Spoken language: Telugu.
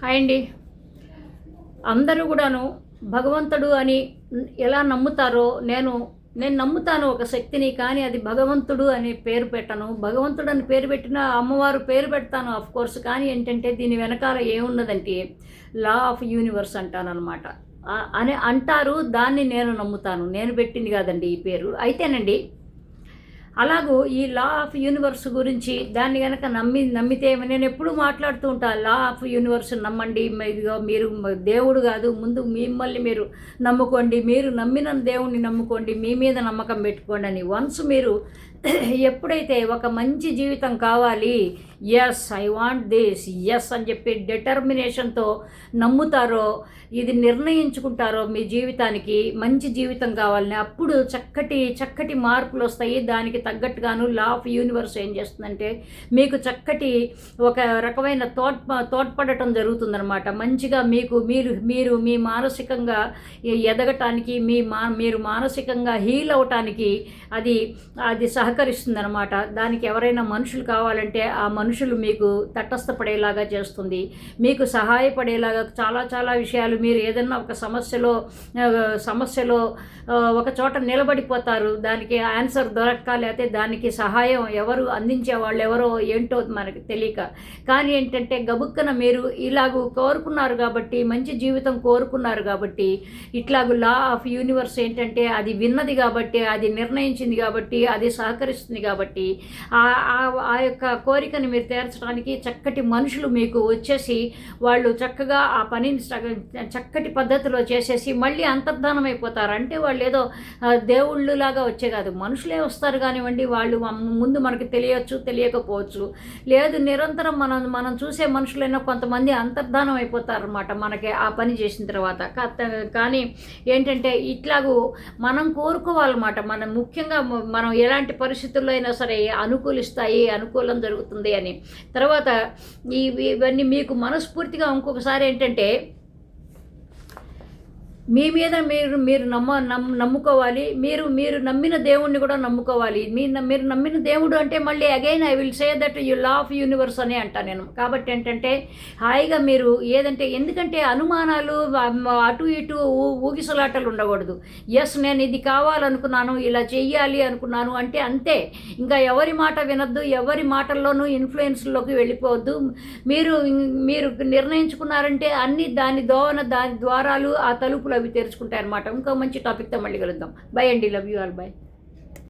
హాయ్ అండి. అందరూ కూడాను భగవంతుడు అని ఎలా నమ్ముతారో నేను నేను నమ్ముతాను ఒక శక్తిని కానీ అది భగవంతుడు అని పేరు పెట్టను. భగవంతుడు అని పేరు పెట్టిన అమ్మవారు పేరు పెడతాను ఆఫ్ కోర్స్ కానీ ఏంటంటే దీని వెనకాల ఏమున్నదంటే లా ఆఫ్ యూనివర్స్ అంటాను అనమాట అని అంటారు దాన్ని నేను నమ్ముతాను. నేను పెట్టింది కాదండి ఈ పేరు. అయితేనండి అలాగూ ఈ లా ఆఫ్ యూనివర్స్ గురించి దాన్ని కనుక నమ్మి నమ్మితే నేను ఎప్పుడు మాట్లాడుతూ ఉంటాను లా ఆఫ్ యూనివర్స్ నమ్మండి ఇదిగో మీరు దేవుడు కాదు ముందు మిమ్మల్ని మీరు నమ్ముకోండి మీరు నమ్మిన దేవుణ్ణి నమ్ముకోండి మీ మీద నమ్మకం పెట్టుకోండి అని. వన్స్ మీరు ఎప్పుడైతే ఒక మంచి జీవితం కావాలి yes I want this yes అని చెప్పి డిటర్మినేషన్తో నమ్ముతారో ఇది నిర్ణయించుకుంటారో మీ జీవితానికి మంచి జీవితం కావాలని అప్పుడు చక్కటి చక్కటి మార్పులు వస్తాయి దానికి తగ్గట్టుగాను లా ఆఫ్ యూనివర్స్ ఏం చేస్తుందంటే మీకు చక్కటి ఒక రకమైన తోడ్ తోడ్పడటం జరుగుతుందనమాట మంచిగా మీకు మీరు మీరు మీ మానసికంగా ఎదగటానికి మీ మా మీరు మానసికంగా హీల్ అవటానికి అది అది సహకరిస్తుంది అనమాట దానికి ఎవరైనా మనుషులు కావాలంటే ఆ మనుషులు మీకు తటస్థపడేలాగా చేస్తుంది. మీకు సహాయపడేలాగా చాలా చాలా విషయాలు మీరు ఏదన్నా ఒక సమస్యలో సమస్యలో ఒక చోట నిలబడిపోతారు. దానికి ఆన్సర్ దొరక్క లేకపోతే దానికి సహాయం ఎవరు అందించే వాళ్ళు ఎవరో ఏంటో మనకి తెలియక. కానీ ఏంటంటే గబుక్కన మీరు ఇలాగూ కోరుకున్నారు కాబట్టి మంచి జీవితం కోరుకున్నారు కాబట్టి ఇట్లాగూ లా ఆఫ్ యూనివర్స్ ఏంటంటే అది విన్నది కాబట్టి అది నిర్ణయించింది కాబట్టి అది సహకరిస్తుంది కాబట్టి ఆ యొక్క కోరికను మీరు తీర్చడానికి చక్కటి మనుషులు మీకు వచ్చేసి వాళ్ళు చక్కగా ఆ పనిని చక్కటి పద్ధతిలో చేసేసి మళ్ళీ అంతర్ధానం అయిపోతారు అంటే వాళ్ళు ఏదో దేవుళ్ళు లాగా వచ్చే కాదు మనుషులే వస్తారు కానీ కానివ్వండి వాళ్ళు ముందు మనకు తెలియచ్చు తెలియకపోవచ్చు. లేదు నిరంతరం మనం మనం చూసే మనుషులైనా కొంతమంది అంతర్ధానం అయిపోతారనమాట మనకి ఆ పని చేసిన తర్వాత. కానీ ఏంటంటే ఇట్లాగూ మనం కోరుకోవాలన్నమాట. మనం ముఖ్యంగా మనం ఎలాంటి పరిస్థితుల్లో అయినా సరే అనుకూలిస్తాయి అనుకూలం జరుగుతుంది అని. తర్వాత ఇవన్నీ మీకు మనస్ఫూర్తిగా ఇంకొకసారి ఏంటంటే మీ మీద మీరు మీరు నమ్మ నమ్ నమ్ముకోవాలి. మీరు మీరు నమ్మిన దేవుణ్ణి కూడా నమ్ముకోవాలి. మీ మీరు నమ్మిన దేవుడు అంటే మళ్ళీ again I will say that you law of universe అని అంటా నేను. కాబట్టి ఏంటంటే హాయిగా మీరు ఏదంటే ఎందుకంటే అనుమానాలు అటు ఇటు ఊగిసలాటలు ఉండకూడదు. ఎస్ నేను ఇది కావాలనుకున్నాను ఇలా చెయ్యాలి అనుకున్నాను అంటే అంతే. ఇంకా ఎవరి మాట వినొద్దు ఎవరి మాటల్లోనూ ఇన్ఫ్లుయెన్స్లోకి వెళ్ళిపోవద్దు. మీరు మీరు నిర్ణయించుకున్నారంటే అన్ని దాని దోవన దాని ద్వారాలు ఆ తలుపులు అవి తెరుచుకుంటాయి అనమాట ఇంకో మంచి టాపిక్తో మళ్ళీ కలుద్దాం. బై అండి. Love you all by